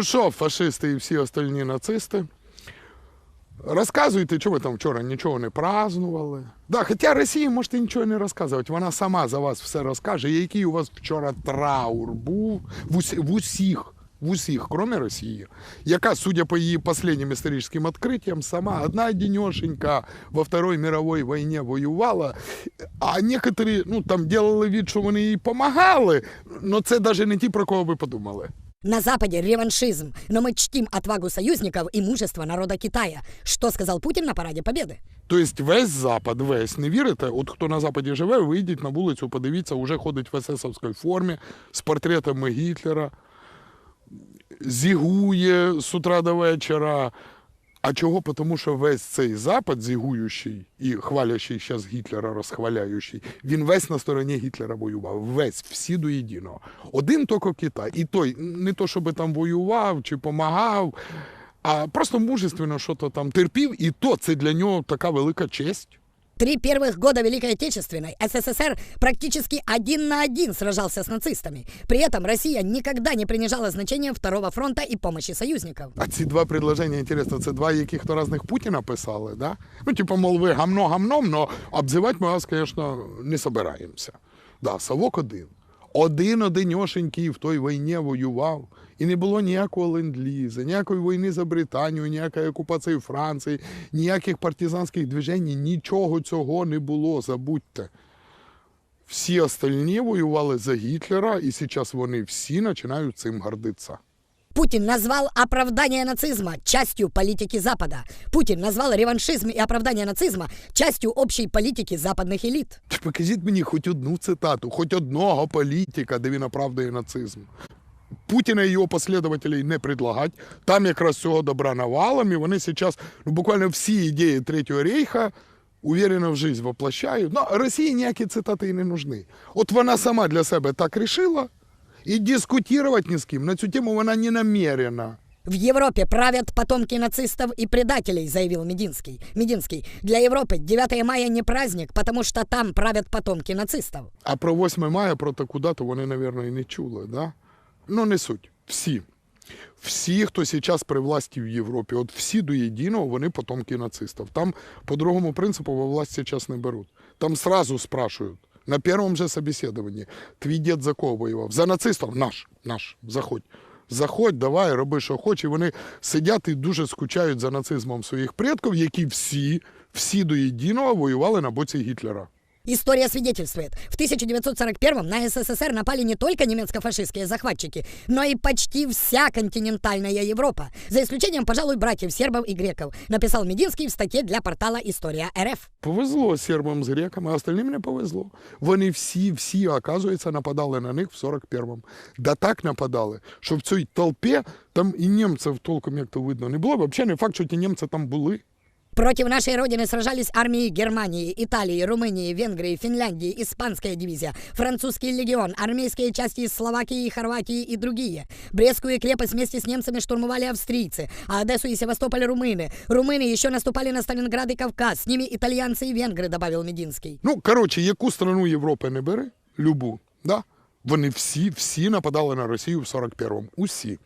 Ну що, фашисти і всі остальні нацисти, розказуйте, що ви там вчора нічого не празднували. Да, хоча Росії можете нічого не розказувати, вона сама за вас все розкаже, який у вас вчора траур був в, усі, в усіх. В усіх, кроме Росії, яка, судя по її останнім історичним відкриттям, сама одна денешенька во Второй мировой війні воювала, а некоторі ну, там делали від, що вони їй допомагали, але це навіть не ті, про кого ви подумали. На Западе реваншизм, но мы чтим отвагу союзников и мужество народа Китая. Что сказал Путин на параде Победы? Тобто весь Запад, весь, не вірите? От хто на Западі живе, вийдіть на вулицю, подивіться, уже ходить в есесовській формі з портретами Гітлера, зігує з утра до вечора. А чого? Тому що весь цей Запад, зігуючий і хвалящий зараз Гітлера, розхваляючий, він весь на стороні Гітлера воював. Весь, всі до єдиного. Один тільки Китай. І той не то, щоб там воював чи помагав, а просто мужественно що то там терпів, і то це для нього така велика честь. Три первых года Великой Отечественной СССР практически один на один сражался с нацистами. При этом Россия никогда не принижала значение Второго фронта и помощи союзников. А ці два предложення, інтересно, це два яких-то разних Путіна писали, да? Ну, типу, мол, ви гамно гамном, но обзивати ми вас, звісно, не собираємося. Да, Савок один. Один одиньошенький в той війні воював. І не було ніякого ленд-ліза, ніякої війни за Британію, ніякої окупації Франції, ніяких партизанських движень, нічого цього не було, забудьте. Всі остальні воювали за Гітлера, і зараз вони всі починають цим гордитися. Путин назвал оправдание нацизма частью политики Запада. Путин назвал реваншизм и оправдание нацизма частью общей политики западных элит. Чи Покажіть мені хоч одну цитату, хоч одного політика, де він оправдує нацизм. Путіна і його последователей не предлагать. Там якраз цього добра навалом, і вони зараз ну, буквально всі ідеї Третього рейха уверенно в жизнь воплощають. Ну, Росії ніякі цитати і не нужны. От вона сама для себе так рішила, і дискутувати ні з ким на цю тему вона не намерена. В Европе правят потомки нацистов и предателей, заявил Мединский. Мединский. Для Европы 9 мая не праздник, потому что там правят потомки нацистов. А про 8 мая, про таку дату вони, мабуть, і не чули, да? Ну, не суть. Всі. Всі, хто зараз при власті в Європі, от всі до єдиного, вони потомки нацистів. Там по другому принципу во власть зараз не беруть. Там сразу спрашують, на першому же собеседовании, твій дід за кого воював? За нацистів? Наш, наш, заходь. Заходь, давай, роби, що хочеш. І вони сидять і дуже скучають за нацизмом своїх предків, які всі, всі до єдиного воювали на боці Гітлера. История свидетельствует, в 1941 на СССР напали не только немецко-фашистские захватчики, но и почти вся континентальная Европа, за исключением, пожалуй, братьев сербов и греков, написал Мединский в статье для портала «История РФ». Повезло сербам з греками, а остальним не повезло. Вони всі, всі, оказується, нападали на них в 41-му. Да так нападали, що в цій толпі там і німців толком, як то видно, не було. Взагалі не факт, що ті німці там були. Против нашей родины сражались армии Германии, Италии, Румынии, Венгрии, Финляндии, Испанская дивизия, французский легион, армейские части из Словакии, Хорватии и другие. Брестскую крепость вместе с немцами штурмовали австрийцы, а Одессу и Севастополь румыны. Румыны еще наступали на Сталинград и Кавказ, с ними итальянцы и венгры, добавил Мединский. Ну, коротше, яку страну Європи не бери, любу, да? вони всі, всі нападали на Росію в 41-му. Усі.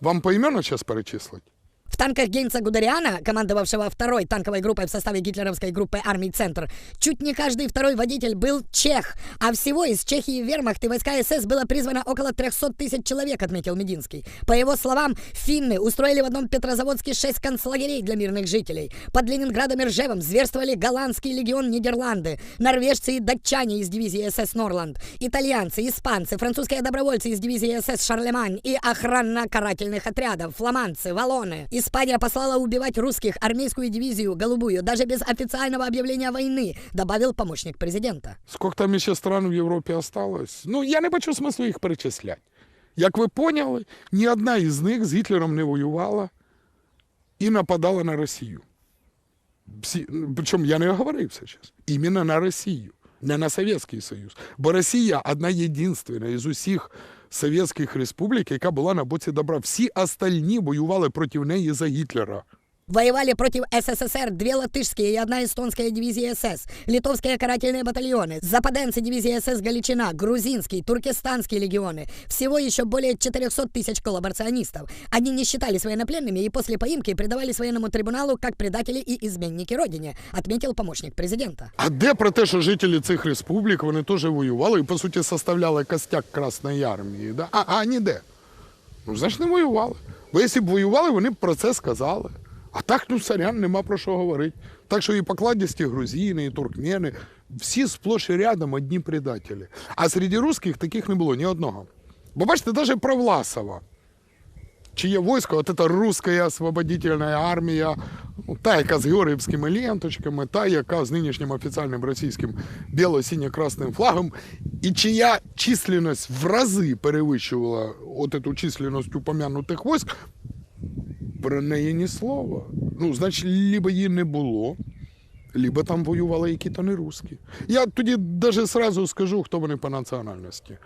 Вам поіменно зараз перечислить? В танках Гейнца Гудериана, командовавшего второй танковой группой в составе гитлеровской группы армий «Центр», чуть не каждый второй водитель был чех, а всего из Чехии в вермахт и войска СС было призвано около 300 тысяч человек, отметил Мединский. По его словам, финны устроили в одном Петрозаводске шесть концлагерей для мирных жителей. Под Ленинградом и Ржевом зверствовали голландский легион Нидерланды, норвежцы и датчане из дивизии СС «Норланд», итальянцы, испанцы, французские добровольцы из дивизии СС «Шарлемань» и охрана карательных отрядов, фламандцы, валлоны. Испания послала убивать русских армейскую дивизию «Голубую» даже без официального объявления войны, добавил помощник президента. Скільки там ще стран в Європі осталось? Ну, я не бачу смислу їх перечисляти. Як ви поняли, ні одна із них з Гітлером не воювала і нападала на Росію. Всі, причому я не оговорився зараз. Іменно на Росію, Не на Совєтський Союз. Бо Росія одна єдинственна із усіх Совєтських республік, яка була на боці добра. Всі остальні воювали проти неї за Гітлера. Воевали против СССР две латышские и одна эстонская дивизии СС, литовские карательные батальоны, западенцы дивизии СС Галичина, грузинский, туркестанские легионы. Всего еще более 400 тысяч коллаборационистов. Они не считались военнопленными и после поимки предавались военному трибуналу как предатели и изменники Родине, отметил помощник президента. А де про те, що жителі цих республік вони теж воювали і по суті составляли костяк Красної армії? Да? А, а ніде. Ну, значить, не воювали. Бо якщо б воювали, вони б про це сказали. А так, ну, сорян, нема про що говорити. Так що і покладісті грузини, і туркмени, всі сплош і рядом одні предателі. А серед русських таких не було ні одного. Бо бачите, навіть про Власова. чиє військо, от це руська освободительна армія, ну, та, яка з георгіївськими ленточками, та, яка з нинішнім офіційним російським біло-синьо-красним флагом, і чия численність в рази перевищувала от цю численність упомянутих військ, про неї ні слова. Ну, значить, либо її не було, либо там воювали які-то не русські. Я тоді навіть сразу скажу, хто вони по національності.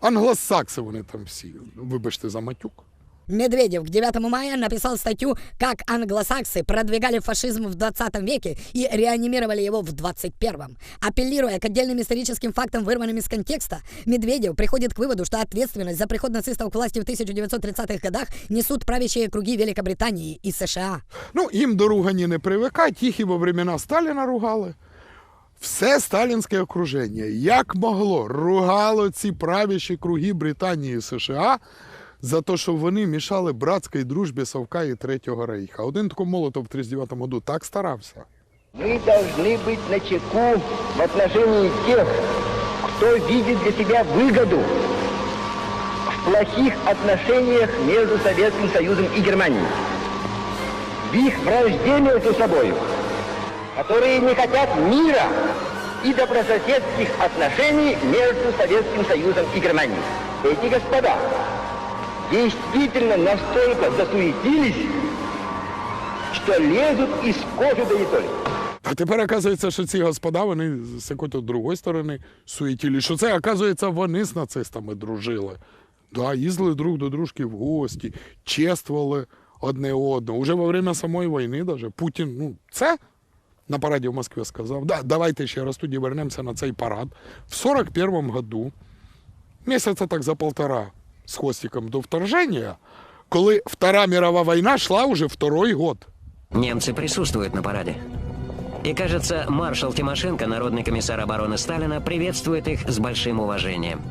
Англосакси вони там всі, вибачте за матюк. Медведев к 9 мая написал статью «Как англосаксы продвигали фашизм в 20 веке и реанимировали его в 21. Апеллируя к отдельным историческим фактам, вырванным из контекста, Медведев приходит к выводу, что ответственность за приход нацистов к власти в 1930-х годах несут правящие круги Великобритании и США. Ну, їм до ругані не привикать, їх і во времена Сталіна ругали. Все сталінське окруження, як могло, ругало ці правіші круги Британії і США за те, що вони мішали братській дружбі Совка і Третього Рейха. Один тако Молотов в 39 году так старався. Мы должны быть начеку в отношении тех, кто видит для себя выгоду в плохих отношениях между Советским Союзом и Германией. В их вражде между собой, которые не хотят мира и добрососедских отношений между Советским Союзом и Германией. Эти господа действительно настолько засуетились, что лезут из кожи да не только. А тепер оказується, що ці господа вони з якоїсь другої сторони суетілі, що це, оказується, вони з нацистами дружили. Да, їздили друг до дружки в гості, чествували одне одного. Уже во время самої війни даже Путін, ну, це на параді в Москві сказав. Да, давайте ще раз тоді вернемося на цей парад. В 41-му году, місяця так за полтора з хвостиком до вторження, коли Втора мирова війна йшла уже второй год. Немцы присутствуют на параде. И, кажется, маршал Тимошенко, народный комиссар обороны Сталина, приветствует их с большим уважением.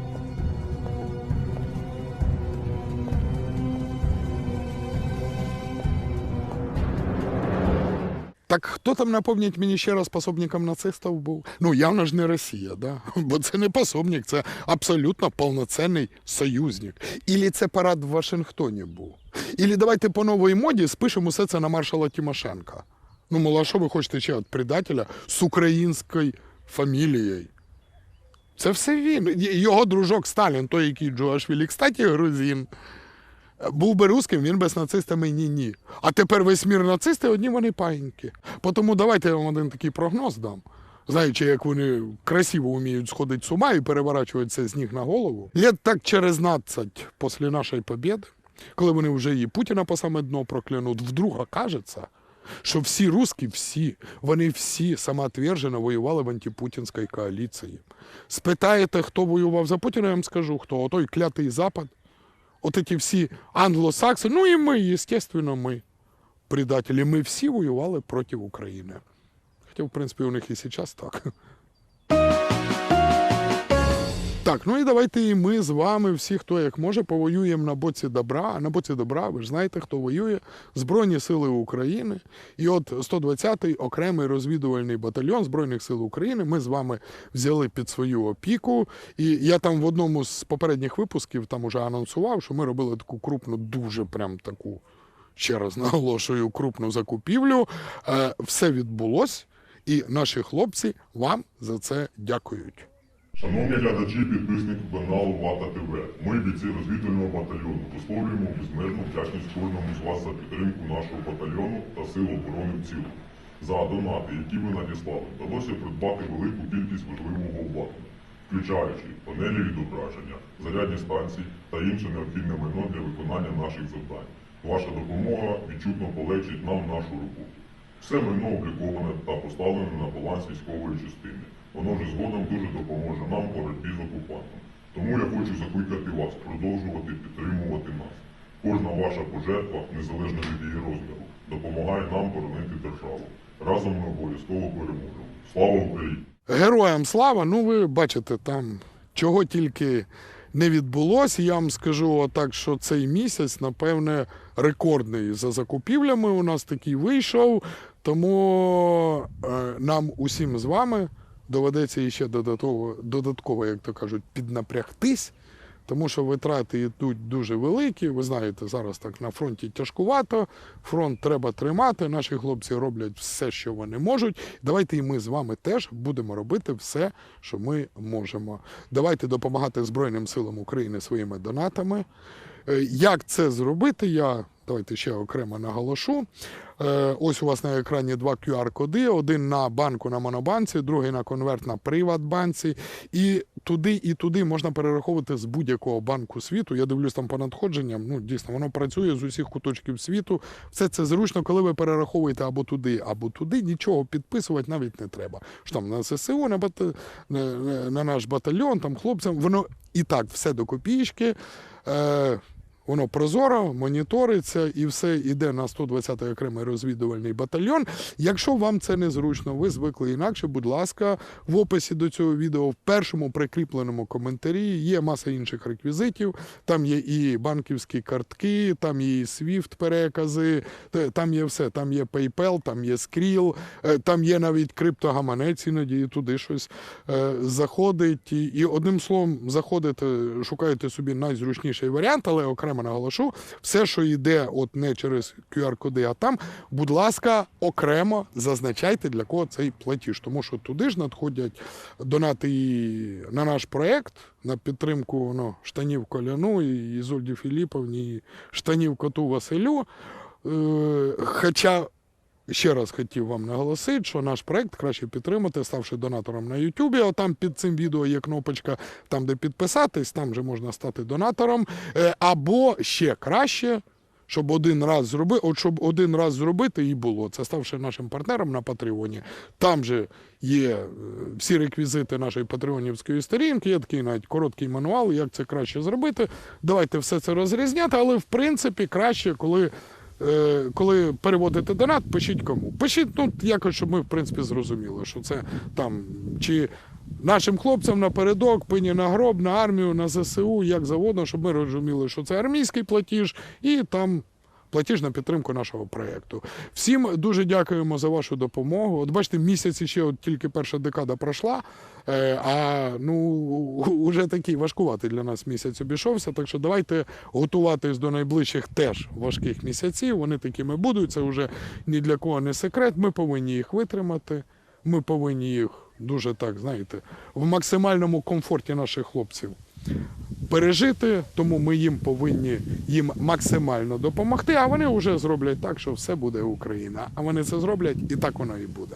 Так хто там напомніть мені ще раз пособником нацистів був? Ну, явно ж не Росія, да? бо це не пособник, це абсолютно повноцінний союзник. Ілі це парад в Вашингтоні був. Ілі давайте по новій моді спишемо все це на маршала Тимошенка. Ну, мол, а що ви хочете ще від предателя з українською фамілією? Це все він. Його дружок Сталін, той, який Джоашвілі, кстати, грузин. Був би русським, він би з нацистами ні-ні. А тепер весь мір нацисти, одні вони паїньки. Тому давайте я вам один такий прогноз дам. Знаючи, як вони красиво вміють сходити з ума і переворачуватися з ніг на голову. Лет так через 12 після нашої побєди, коли вони вже і Путіна по саме дно проклянуть, вдруг окажеться, що всі русські, всі, вони всі самоотвержено воювали в антипутінській коаліції. Спитаєте, хто воював за Путіна, я вам скажу, хто. Отой клятий Запад. От эти всі англосакси, ну і ми, естественно, ми, предателі, ми всі воювали проти України. Хоча, в принципі, у них і зараз так. Так, ну і давайте і ми з вами, всі, хто як може, повоюємо на боці добра. А на боці добра, ви ж знаєте, хто воює Збройні Сили України. І от 120-й окремий розвідувальний батальйон Збройних сил України ми з вами взяли під свою опіку. І я там в одному з попередніх випусків там уже анонсував, що ми робили таку крупну, дуже прям таку, ще раз наголошую, крупну закупівлю. Е, все відбулось, і наші хлопці вам за це дякують. Шановні глядачі і підписники каналу Вата ТВ, ми, бійці розвідувального батальйону, висловлюємо безмежну вдячність кожному з вас за підтримку нашого батальйону та сил оборони в цілому. За донати, які ви надіслали, вдалося придбати велику кількість важливого обладнання, включаючи панелі відображення, зарядні станції та інше необхідне майно для виконання наших завдань. Ваша допомога відчутно полегшить нам нашу роботу. Все майно обліковане та поставлене на баланс військової частини. Воно вже згодом дуже допоможе нам боротьбі з окупантом. Тому я хочу закликати вас продовжувати підтримувати нас. Кожна ваша пожертва, незалежно від її розміру, допомагає нам боронити державу. Разом ми обов'язково переможемо. Слава Україні! Героям слава, ну ви бачите, там чого тільки не відбулося. Я вам скажу отак, що цей місяць, напевне, рекордний за закупівлями у нас такий вийшов. Тому е, нам усім з вами доведеться іще додатково, додатково, як то кажуть, піднапрягтись. Тому що витрати йдуть дуже великі. Ви знаєте, зараз так на фронті тяжкувато. Фронт треба тримати. Наші хлопці роблять все, що вони можуть. Давайте і ми з вами теж будемо робити все, що ми можемо. Давайте допомагати Збройним силам України своїми донатами. Е, Як це зробити, я давайте ще окремо наголошу. Е, Ось у вас на екрані два QR-коди: один на банку на Монобанці, другий на конверт на Приватбанці. І туди, і туди можна перераховувати з будь-якого банку світу. Я дивлюсь там по надходженням. Ну дійсно, воно працює з усіх куточків світу. Все це зручно, коли ви перераховуєте або туди, або туди. Нічого підписувати навіть не треба. Що там на ССУ, на, бата... на, на- на наш батальйон, там хлопцям, воно і так все до копійки. Воно прозоро, моніториться і все йде на 120-й окремий розвідувальний батальйон. Якщо вам це незручно, ви звикли інакше, будь ласка, в описі до цього відео, в першому прикріпленому коментарі є маса інших реквізитів. Там є і банківські картки, там є і SWIFT перекази, там є все. Там є PayPal, там є Skrill, е, там є навіть криптогаманець, іноді туди щось е, заходить. І одним словом, заходите, шукаєте собі найзручніший варіант, але окремо наголошу, все, що йде от не через QR-коди, а там, будь ласка, окремо зазначайте, для кого цей платіж. Тому що туди ж надходять донати і на наш проект, на підтримку ну, штанів Коляну, і Ізольді Філіповні, і штанів коту Василю. Е, Хоча Ще раз хотів вам наголосити, що наш проект краще підтримати, ставши донатором на Ютубі. Отам під цим відео є кнопочка, там де підписатись, там же можна стати донатором. Е, Або ще краще, щоб один раз зробити, от щоб один раз зробити і було. Це ставши нашим партнером на Патреоні. Там же є е, всі реквізити нашої патреонівської сторінки, є такий навіть короткий мануал, як це краще зробити. Давайте все це розрізняти, але в принципі краще, коли. Е, коли переводите донат, пишіть кому. Пишіть, ну якось, щоб ми в принципі зрозуміли, що це там чи нашим хлопцям напередок, пині на гроб, на армію, на ЗСУ, як завгодно, щоб ми розуміли, що це армійський платіж, і там платіж на підтримку нашого проєкту. Всім дуже дякуємо за вашу допомогу. От бачите, місяць ще от тільки перша декада пройшла, е, а ну вже такий важкуватий для нас місяць обійшовся. Так що давайте готуватись до найближчих теж важких місяців. Вони такими будуть. Це вже ні для кого не секрет. Ми повинні їх витримати. Ми повинні їх дуже так, знаєте, в максимальному комфорті наших хлопців пережити, тому ми їм повинні їм максимально допомогти, а вони вже зроблять так, що все буде Україна. А вони це зроблять, і так воно і буде.